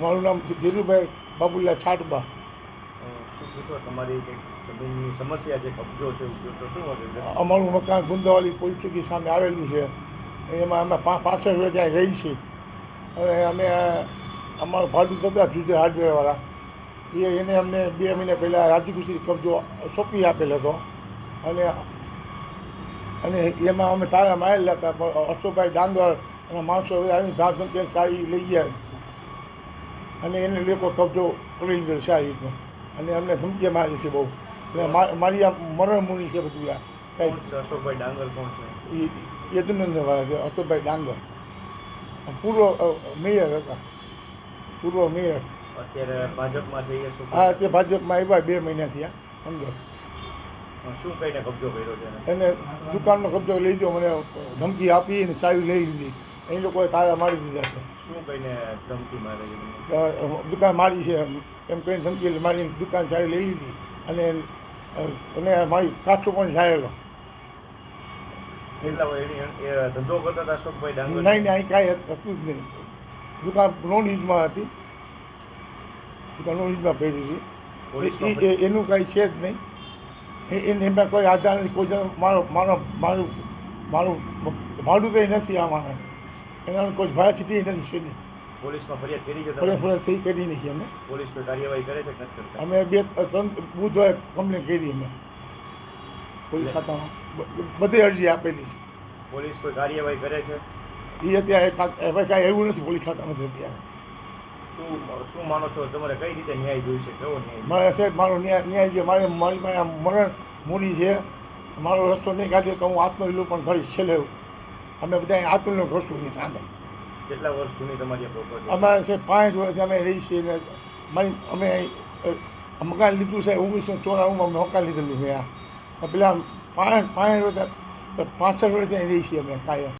મારું નામ ધીરુભાઈ બાબુલા છાટબા. તમારી સમસ્યા છે કબજો છે છે? અમારું મકાન ગુંદાવાળી કોઈ ચોકી સામે આવેલું છે. એમાં અમે પા પાછળ વર્ષ ત્યાં રહી છીએ. અને અમે અમારું ભાડું કરતા જુદે હાર્ડવેરવાળા. એ એને અમને બે મહિના પહેલાં રાજ્યકૃષિ કબજો સોંપી આપેલ હતો. અને અને એમાં અમે તારા મારેલા હતા પણ અશોકભાઈ ડાંગર અને માણસો આવીને ધમકી સારી લઈ ગયા. અને એને લોકો કબજો કરી લીધો છે આ રીતનો. અને અમને ધમકી મારી છે બહુ. એટલે મારી આ મરણ મુની છે બધું આ. સાહેબ. અશોકભાઈ ડાંગર કોણ છે? એ યદુનંદવાળા છે અશોકભાઈ ડાંગર. પૂર્વ મેયર હતા. પૂર્વ મેયર. અત્યારે ભાજપમાં એ તે ભાજપમાં આવ્યા બે મહિના થયા અંદર. શું કહીને કબજો કર્યો છે એને? એને દુકાનનો કબજો લઈ ગયો મને ધમકી આપી અને ચાવી લઈ લીધી. એ લોકોએ તારા મારી દીધા છે. શું કહીને ધમકી મારે દુકાન મારી છે એમ. કહીને ધમકી મારી દુકાન ચાવી લઈ લીધી. અને અને મારી કાચો પણ એ ધંધો કરતા હતા અશોકભાઈ ડાંગર? નહીં નહીં અહીં કાંઈ હતું જ નહીં. દુકાન નોન યુઝમાં હતી. દુકાન નોન યુઝમાં પહેરી હતી. એનું કાંઈ છે જ નહીં. એને એમાં કોઈ આધાર નથી કોઈ મારો મારો મારું મારું ભાડું કંઈ નથી આ માણસ. એના કોઈ ભાડા છીટી નથી છે પોલીસમાં ફરિયાદ કરી છે ફરે તમે સહી કરી નથી અમે. પોલીસ કોઈ કાર્યવાહી કરે છે નથી કરતા? અમે બે ત્રણ બુધવારે કમ્પ્લેન કરી અમે. પોલીસ ખાતામાં. બધી અરજી આપેલી છે. પોલીસ કોઈ કાર્યવાહી કરે છે? એ અત્યારે કાંઈ- એવું નથી પોલીસ ખાતામાં અત્યારે. શું શું માનો છો? તમારે કઈ રીતે ન્યાય જોઈશે કેવો ન્યાય મારે સાહેબ મારો ન્યાય ન્યાય છે મારે મારી પાસે મરણ મૂડી છે. મારો રસ્તો નહીં કાઢ્યો તો હું આત્મવિલોપન પણ કરીશ છેલ્લે. અમે બધા આતુલનો એની સામે. કેટલા વર્ષ જૂની તમારી પ્રોપર્ટી અમારે છે પાંચ વર્ષ અમે રહી છીએ ને મારી અમે મકાન લીધું છે ઓગણીસો ચોરાણુંમાં અમે મકાન લીધેલું છે આ. પેલા પાંચ પાંચ વર્ષ પાછળ વર્ષ રહી છીએ અમે કાયમ.